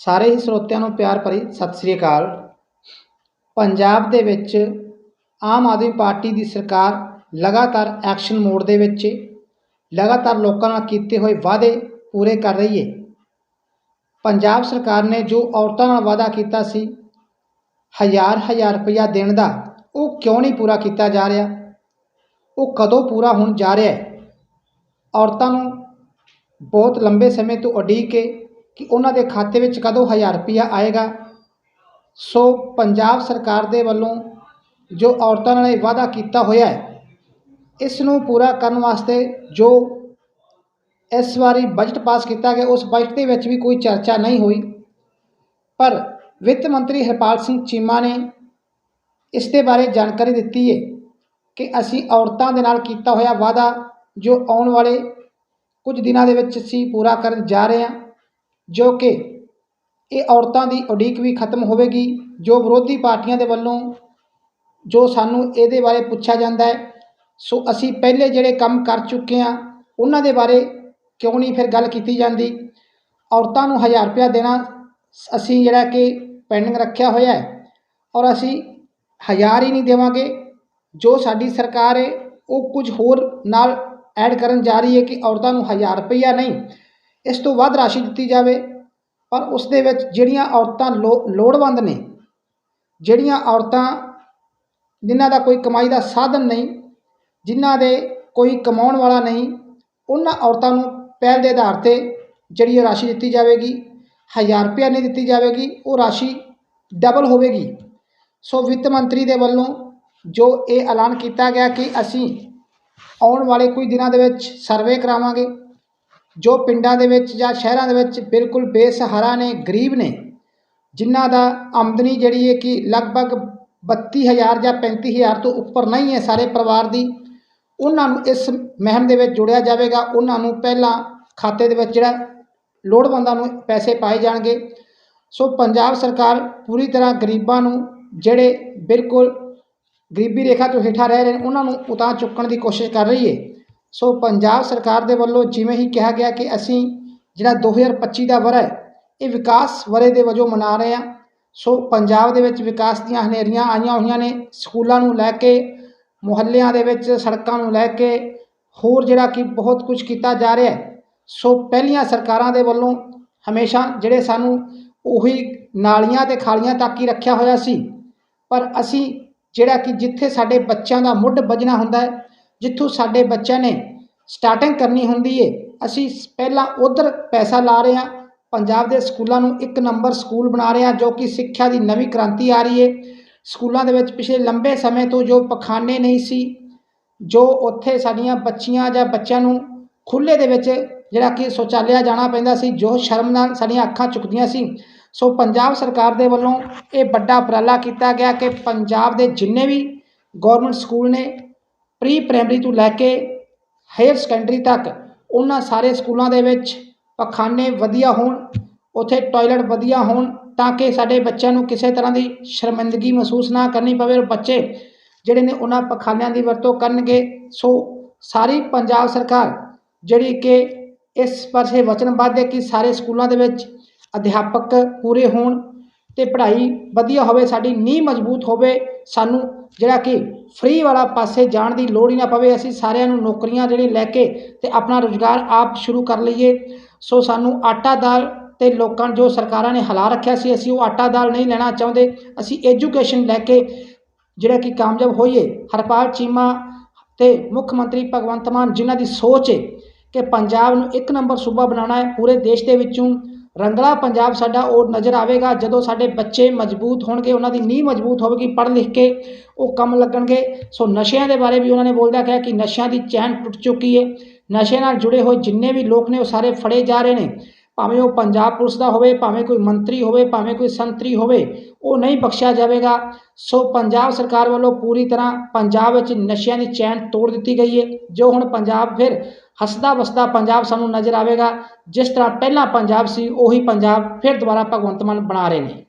ਸਾਰੇ ਹੀ ਸਰੋਤਿਆਂ ਨੂੰ ਪਿਆਰ ਭਰੀ ਸਤਿ ਸ੍ਰੀ ਅਕਾਲ। ਪੰਜਾਬ ਦੇ ਵਿੱਚ ਆਮ ਆਦਮੀ ਪਾਰਟੀ ਦੀ ਸਰਕਾਰ ਲਗਾਤਾਰ ਐਕਸ਼ਨ ਮੋਡ ਦੇ ਵਿੱਚ ਲਗਾਤਾਰ ਲੋਕਾਂ ਨਾਲ ਕੀਤੇ ਹੋਏ ਵਾਅਦੇ ਪੂਰੇ ਕਰ ਰਹੀ ਹੈ ਪੰਜਾਬ ਸਰਕਾਰ ਨੇ ਜੋ ਔਰਤਾਂ ਨਾਲ ਵਾਅਦਾ ਕੀਤਾ ਸੀ, ਹਜ਼ਾਰ ਹਜ਼ਾਰ ਰੁਪਇਆ ਦੇਣ ਦਾ, ਉਹ ਕਿਉਂ ਨਹੀਂ ਪੂਰਾ ਕੀਤਾ ਜਾ ਰਿਹਾ? ਉਹ ਕਦੋਂ ਪੂਰਾ ਹੋਣ ਜਾ ਰਿਹਾ ਹੈ? ਔਰਤਾਂ ਨੂੰ ਬਹੁਤ ਲੰਬੇ ਸਮੇਂ ਤੋਂ ਉਡੀਕ ਕੇ ਕਿ ਉਹਨਾਂ ਦੇ ਖਾਤੇ ਵਿੱਚ ਕਦੋਂ ਹਜ਼ਾਰ ਰੁਪਇਆ ਆਏਗਾ? ਸੋ ਪੰਜਾਬ ਸਰਕਾਰ ਦੇ ਵੱਲੋਂ ਜੋ ਔਰਤਾਂ ਨਾਲ ਵਾਅਦਾ ਕੀਤਾ ਹੋਇਆ ਹੈ, ਇਸ ਨੂੰ ਪੂਰਾ ਕਰਨ ਵਾਸਤੇ ਜੋ ਇਸ ਵਾਰੀ ਬਜਟ ਪਾਸ ਕੀਤਾ ਗਿਆ, ਉਸ ਬਜਟ ਦੇ ਵਿੱਚ ਵੀ ਕੋਈ ਚਰਚਾ ਨਹੀਂ ਹੋਈ। ਪਰ ਵਿੱਤ ਮੰਤਰੀ ਹਰਪਾਲ ਸਿੰਘ ਚੀਮਾ ਨੇ ਇਸ ਦੇ ਬਾਰੇ ਜਾਣਕਾਰੀ ਦਿੱਤੀ ਹੈ ਕਿ ਅਸੀਂ ਔਰਤਾਂ ਦੇ ਨਾਲ ਕੀਤਾ ਹੋਇਆ ਵਾਅਦਾ ਜੋ ਆਉਣ ਵਾਲੇ ਕੁਝ ਦਿਨਾਂ ਦੇ ਵਿੱਚ ਅਸੀਂ ਪੂਰਾ ਕਰਨ ਜਾ ਰਹੇ ਹਾਂ। ਜੋ ਕਿ ਇਹ ਔਰਤਾਂ ਦੀ ਉਡੀਕ ਵੀ ਖਤਮ ਹੋਵੇਗੀ, ਜੋ ਵਿਰੋਧੀ ਪਾਰਟੀਆਂ ਦੇ ਵੱਲੋਂ ਜੋ ਸਾਨੂੰ ਇਹਦੇ ਬਾਰੇ ਪੁੱਛਿਆ ਜਾਂਦਾ ਹੈ, ਸੋ ਅਸੀਂ ਪਹਿਲੇ ਜਿਹੜੇ ਕੰਮ ਕਰ ਚੁੱਕੇ ਹਾਂ, ਉਹਨਾਂ ਦੇ ਬਾਰੇ ਕਿਉਂ ਨਹੀਂ ਫਿਰ ਗੱਲ ਕੀਤੀ ਜਾਂਦੀ? ਔਰਤਾਂ ਨੂੰ ਹਜ਼ਾਰ ਰੁਪਇਆ ਦੇਣਾ ਅਸੀਂ ਜਿਹੜਾ ਕਿ ਪੈਂਡਿੰਗ ਰੱਖਿਆ ਹੋਇਆ ਹੈ ਔਰ ਅਸੀਂ ਹਜ਼ਾਰ ਹੀ ਨਹੀਂ ਦੇਵਾਂਗੇ। ਜੋ ਸਾਡੀ ਸਰਕਾਰ ਹੈ, ਉਹ ਕੁਝ ਹੋਰ ਨਾਲ ਐਡ ਕਰਨ ਜਾ ਰਹੀ ਹੈ ਕਿ ਔਰਤਾਂ ਨੂੰ ਹਜ਼ਾਰ ਰੁਪਈਆ ਨਹੀਂ ਇਸ ਤੋਂ ਵੱਧ ਰਾਸ਼ੀ ਦਿੱਤੀ ਜਾਵੇ। ਪਰ ਉਸ ਦੇ ਵਿੱਚ ਜਿਹੜੀਆਂ ਔਰਤਾਂ ਲੋ, ਲੋੜਵੰਦ ਨੇ, ਜਿਹੜੀਆਂ ਔਰਤਾਂ ਜਿਨ੍ਹਾਂ ਦਾ ਕੋਈ ਕਮਾਈ ਦਾ ਸਾਧਨ ਨਹੀਂ, ਜਿਨ੍ਹਾਂ ਦੇ ਕੋਈ ਕਮਾਉਣ ਵਾਲਾ ਨਹੀਂ, ਉਹਨਾਂ ਔਰਤਾਂ ਨੂੰ ਪਹਿਲ ਦੇ ਆਧਾਰ 'ਤੇ ਜਿਹੜੀ ਇਹ ਰਾਸ਼ੀ ਦਿੱਤੀ ਜਾਵੇਗੀ, ਹਜ਼ਾਰ ਰੁਪਇਆ ਨਹੀਂ ਦਿੱਤੀ ਜਾਵੇਗੀ, ਉਹ ਰਾਸ਼ੀ ਡਬਲ ਹੋਵੇਗੀ। ਸੋ ਵਿੱਤ ਮੰਤਰੀ ਦੇ ਵੱਲੋਂ ਜੋ ਇਹ ਐਲਾਨ ਕੀਤਾ ਗਿਆ ਕਿ ਅਸੀਂ ਆਉਣ ਵਾਲੇ ਕੁਝ ਦਿਨਾਂ ਦੇ ਵਿੱਚ ਸਰਵੇ ਕਰਾਵਾਂਗੇ ਜੋ ਪਿੰਡਾਂ ਦੇ ਵਿੱਚ ਜਾਂ ਸ਼ਹਿਰਾਂ ਦੇ ਵਿੱਚ ਬਿਲਕੁਲ ਬੇਸਹਾਰਾ ਨੇ, ਗਰੀਬ ਨੇ, ਜਿਨ੍ਹਾਂ ਦਾ ਆਮਦਨੀ ਜਿਹੜੀ ਹੈ ਕਿ ਲਗਭਗ 32000 ਜਾਂ 35000 ਤੋਂ ਉੱਪਰ ਨਹੀਂ ਹੈ ਸਾਰੇ ਪਰਿਵਾਰ ਦੀ, ਉਹਨਾਂ ਨੂੰ ਇਸ ਮਹਿਮ ਦੇ ਵਿੱਚ ਜੋੜਿਆ ਜਾਵੇਗਾ। ਉਹਨਾਂ ਨੂੰ ਪਹਿਲਾਂ ਖਾਤੇ ਦੇ ਵਿੱਚ ਜਿਹੜਾ ਲੋੜਵੰਦਾਂ ਨੂੰ ਪੈਸੇ ਪਾਏ ਜਾਣਗੇ। ਸੋ ਪੰਜਾਬ ਸਰਕਾਰ ਪੂਰੀ ਤਰ੍ਹਾਂ ਗਰੀਬਾਂ ਨੂੰ ਜਿਹੜੇ ਬਿਲਕੁਲ ਗਰੀਬੀ ਰੇਖਾ ਤੋਂ ਹੇਠਾਂ ਰਹਿ ਰਹੇ ਨੇ, ਉਹਨਾਂ ਨੂੰ ਉਤਾਂ ਚੁੱਕਣ ਦੀ ਕੋਸ਼ਿਸ਼ ਕਰ ਰਹੀ ਹੈ। ਸੋ ਪੰਜਾਬ ਸਰਕਾਰ ਦੇ ਵੱਲੋਂ ਜਿਵੇਂ ਹੀ ਕਿਹਾ ਗਿਆ ਕਿ ਅਸੀਂ ਜਿਹੜਾ 2025 ਦਾ ਵਰ੍ਹਾ ਹੈ, ਇਹ ਵਿਕਾਸ ਵਰ੍ਹੇ ਦੇ ਵਜੋਂ ਮਨਾ ਰਹੇ ਹਾਂ। ਸੋ ਪੰਜਾਬ ਦੇ ਵਿੱਚ ਵਿਕਾਸ ਦੀਆਂ ਹਨੇਰੀਆਂ ਆਈਆਂ ਹੋਈਆਂ ਨੇ, ਸਕੂਲਾਂ ਨੂੰ ਲੈ ਕੇ, ਮੁਹੱਲਿਆਂ ਦੇ ਵਿੱਚ, ਸੜਕਾਂ ਨੂੰ ਲੈ ਕੇ, ਹੋਰ ਜਿਹੜਾ ਕਿ ਬਹੁਤ ਕੁਝ ਕੀਤਾ ਜਾ ਰਿਹਾ ਹੈ। ਸੋ ਪਹਿਲੀਆਂ ਸਰਕਾਰਾਂ ਦੇ ਵੱਲੋਂ ਹਮੇਸ਼ਾ ਜਿਹੜੇ ਸਾਨੂੰ ਉਹੀ ਨਾਲੀਆਂ ਤੇ ਖਾਲੀਆਂ ਤੱਕ ਹੀ ਰੱਖਿਆ ਹੋਇਆ ਸੀ। ਪਰ ਅਸੀਂ ਜਿਹੜਾ ਕਿ ਜਿੱਥੇ ਸਾਡੇ ਬੱਚਿਆਂ ਦਾ ਮੁੱਢ ਵੱਜਣਾ ਹੁੰਦਾ ਹੈ ਜਿੱਥੋਂ ਸਾਡੇ ਬੱਚਿਆਂ ਨੇ ਸਟਾਰਟਿੰਗ ਕਰਨੀ ਹੁੰਦੀ ਏ, ਅਸੀਂ ਪਹਿਲਾਂ ਉਧਰ ਪੈਸਾ ਲਾ ਰਹੇ ਹਾਂ। ਪੰਜਾਬ ਦੇ ਸਕੂਲਾਂ ਨੂੰ ਇੱਕ ਨੰਬਰ ਸਕੂਲ ਬਣਾ ਰਹੇ ਹਾਂ, ਜੋ ਕਿ ਸਿੱਖਿਆ ਦੀ ਨਵੀਂ ਕ੍ਰਾਂਤੀ ਆ ਰਹੀ ਏ। ਸਕੂਲਾਂ ਦੇ ਵਿੱਚ ਪਿਛਲੇ ਲੰਬੇ ਸਮੇਂ ਤੋਂ ਜੋ ਪਖਾਨੇ ਨਹੀਂ ਸੀ, ਜੋ ਉੱਥੇ ਸਾਡੀਆਂ ਬੱਚੀਆਂ ਜਾਂ ਬੱਚਿਆਂ ਨੂੰ ਖੁੱਲ੍ਹੇ ਦੇ ਵਿੱਚ ਜਿਹੜਾ ਕਿ ਸ਼ੌਚਾਲਿਆ ਜਾਣਾ ਪੈਂਦਾ ਸੀ, ਜੋ ਸ਼ਰਮ ਨਾਲ ਸਾਡੀਆਂ ਅੱਖਾਂ ਚੁੱਕਦੀਆਂ ਸੀ। ਸੋ ਪੰਜਾਬ ਸਰਕਾਰ ਦੇ ਵੱਲੋਂ ਇਹ ਵੱਡਾ ਉਪਰਾਲਾ ਕੀਤਾ ਗਿਆ ਕਿ ਪੰਜਾਬ ਦੇ ਜਿੰਨੇ ਵੀ ਗਵਰਨਮੈਂਟ ਸਕੂਲ ਨੇ ਪ੍ਰੀ ਪ੍ਰਾਇਮਰੀ ਤੋਂ ਲੈ ਕੇ ਹਾਇਰ ਸੈਕੰਡਰੀ ਤੱਕ ਉਹਨਾਂ ਸਾਰੇ ਸਕੂਲਾਂ ਦੇ ਵਿੱਚ ਪਖਾਨੇ ਵਧੀਆ ਹੋਣ, ਉੱਥੇ ਟਾਇਲਟ ਵਧੀਆ ਹੋਣ ਤਾਂ ਕਿ ਸਾਡੇ ਬੱਚਿਆਂ ਨੂੰ ਕਿਸੇ ਤਰ੍ਹਾਂ ਦੀ ਸ਼ਰਮਿੰਦਗੀ ਮਹਿਸੂਸ ਨਾ ਕਰਨੀ ਪਵੇ ਔਰ ਬੱਚੇ ਜਿਹੜੇ ਨੇ ਉਹਨਾਂ ਪਖਾਨਿਆਂ ਦੀ ਵਰਤੋਂ ਕਰਨਗੇ। ਸੋ ਸਾਰੀ ਪੰਜਾਬ ਸਰਕਾਰ ਜਿਹੜੀ ਕਿ ਇਸ ਪਾਸੇ ਵਚਨਬੱਧ ਹੈ ਕਿ ਸਾਰੇ ਸਕੂਲਾਂ ਦੇ ਵਿੱਚ ਅਧਿਆਪਕ ਪੂਰੇ ਹੋਣ ਤੇ ਪੜ੍ਹਾਈ ਵਧੀਆ ਹੋਵੇ, ਸਾਡੀ ਨੀਂਹ ਮਜ਼ਬੂਤ ਹੋਵੇ, ਸਾਨੂੰ ਜਿਹੜਾ ਕਿ ਫ੍ਰੀ ਵਾਲਾ ਪਾਸੇ ਜਾਣ ਦੀ ਲੋੜ ਹੀ ਨਾ ਪਵੇ, ਅਸੀਂ ਸਾਰਿਆਂ ਨੂੰ ਨੌਕਰੀਆਂ ਜਿਹੜੀ ਲੈ ਕੇ ਤੇ ਆਪਣਾ ਰੁਜ਼ਗਾਰ ਆਪ ਸ਼ੁਰੂ ਕਰ ਲਈਏ। ਸੋ ਸਾਨੂੰ ਆਟਾ ਦਾਲ ਤੇ ਲੋਕਾਂ ਜੋ ਸਰਕਾਰਾਂ ਨੇ ਹਲਾ ਰੱਖਿਆ ਸੀ, ਅਸੀਂ ਉਹ ਆਟਾ ਦਾਲ ਨਹੀਂ ਲੈਣਾ ਚਾਹੁੰਦੇ। ਅਸੀਂ ਐਜੂਕੇਸ਼ਨ ਲੈ ਕੇ ਜਿਹੜਾ ਕਿ ਕਾਮਯਾਬ ਹੋਈਏ। ਹਰਪਾਲ ਚੀਮਾ ਤੇ ਮੁੱਖ ਮੰਤਰੀ ਭਗਵੰਤ ਮਾਨ, ਜਿਨ੍ਹਾਂ ਦੀ ਸੋਚ ਹੈ ਕਿ ਪੰਜਾਬ ਨੂੰ ਇੱਕ ਨੰਬਰ ਸੂਬਾ ਬਣਾਉਣਾ ਹੈ, ਪੂਰੇ ਦੇਸ਼ ਦੇ ਵਿੱਚੋਂ ਰੰਗਲਾ ਪੰਜਾਬ ਸਾਡਾ ਉਹ ਨਜ਼ਰ ਆਵੇਗਾ। ਜਦੋਂ ਸਾਡੇ ਬੱਚੇ ਮਜ਼ਬੂਤ ਹੋਣਗੇ, ਉਹਨਾਂ ਦੀ ਨੀਂਹ ਮਜ਼ਬੂਤ ਹੋਵੇਗੀ ਪੜ੍ਹ ਲਿਖ ਕੇ, ਉਹ ਕੰਮ ਲੱਗਣਗੇ। ਸੋ ਨਸ਼ਿਆਂ ਦੇ ਬਾਰੇ ਵੀ ਉਹਨਾਂ ਨੇ ਬੋਲਦਿਆਂ ਕਿਹਾ ਕਿ ਨਸ਼ਿਆਂ ਦੀ ਚੈਨ ਟੁੱਟ ਚੁੱਕੀ ਹੈ ਨਸ਼ੇ ਨਾਲ ਜੁੜੇ ਹੋਏ ਜਿੰਨੇ ਵੀ ਲੋਕ ਨੇ, ਉਹ ਸਾਰੇ ਫੜੇ ਜਾ ਰਹੇ ਨੇ। ਭਾਵੇਂ ਉਹ ਪੰਜਾਬ ਪੁਲਿਸ ਦਾ ਹੋਵੇ, ਭਾਵੇਂ ਕੋਈ ਮੰਤਰੀ ਹੋਵੇ, ਭਾਵੇਂ ਕੋਈ ਸੰਤਰੀ ਹੋਵੇ, ਉਹ ਨਹੀਂ ਬਖਸ਼ਿਆ ਜਾਵੇਗਾ। ਸੋ ਪੰਜਾਬ ਸਰਕਾਰ ਵੱਲੋਂ ਪੂਰੀ ਤਰ੍ਹਾਂ ਪੰਜਾਬ ਵਿੱਚ ਨਸ਼ਿਆਂ ਦੀ ਚੈਨ ਤੋੜ ਦਿੱਤੀ ਗਈ ਹੈ। ਜੋ ਹੁਣ ਪੰਜਾਬ ਫਿਰ ਹੱਸਦਾ ਵਸਦਾ ਪੰਜਾਬ ਸਾਨੂੰ ਨਜ਼ਰ ਆਵੇਗਾ। ਜਿਸ ਤਰ੍ਹਾਂ ਪਹਿਲਾਂ ਪੰਜਾਬ ਸੀ, ਉਹੀ ਪੰਜਾਬ ਫਿਰ ਦੁਬਾਰਾ ਭਗਵੰਤ ਮਾਨ ਬਣਾ ਰਹੇ ਨੇ।